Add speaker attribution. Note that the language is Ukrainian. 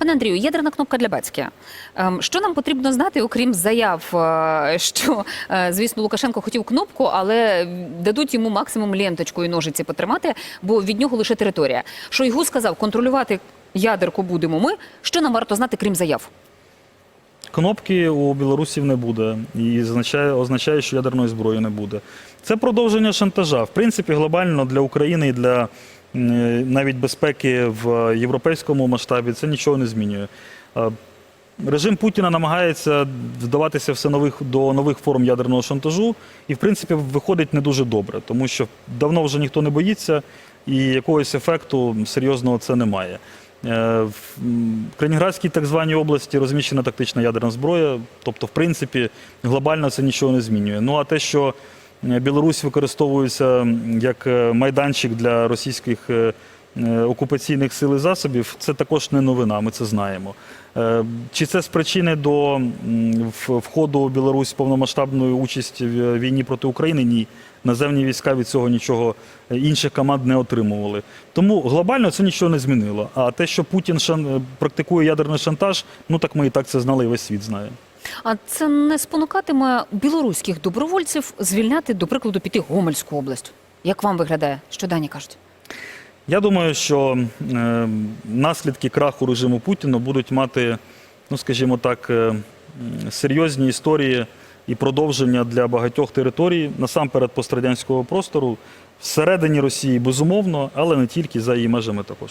Speaker 1: Пане Андрію, ядерна кнопка для Бацьки. Ем, Що нам потрібно знати, окрім заяв, е, що, е, звісно, Лукашенко хотів кнопку, але дадуть йому максимум ленточку і ножиці потримати, бо від нього лише територія. Шойгу сказав, контролювати ядерку будемо ми. Що нам варто знати, крім заяв?
Speaker 2: Кнопки у білорусів не буде, і означає, означає, що ядерної зброї не буде. Це продовження шантажа. В принципі, глобально для України і для навіть безпеки в європейському масштабі це нічого не змінює. Е, Режим Путіна намагається вдаватися все нових до нових форм ядерного шантажу, і в принципі виходить не дуже добре, тому що давно вже ніхто не боїться, і якогось ефекту серйозного це немає. Е, В Калінінградській так званій області розміщена тактична ядерна зброя, тобто, в принципі, глобально це нічого не змінює. Ну а те, що е, Білорусь використовується як е, майданчик для російських е, е, окупаційних сил і засобів, це також не новина, ми це знаємо. Е, Чи це з до входу Білорусь повномасштабної участі в війні проти України? Ні. Наземні війська від цього нічого е, інших команд не отримували. Тому глобально це нічого не змінило. А те, що Путін шан- е, практикує ядерний шантаж, ну так ми і так це знали, і весь світ знає.
Speaker 1: А це не спонукатиме білоруських добровольців звільняти, до прикладу, піти Гомельську область. Як вам виглядає? Що дані кажуть?
Speaker 2: Я думаю, що е, наслідки краху режиму Путіна будуть мати, ну скажімо так, е, серйозні історії і продовження для багатьох територій, насамперед пострадянського простору, всередині Росії безумовно, але не тільки за її межами також.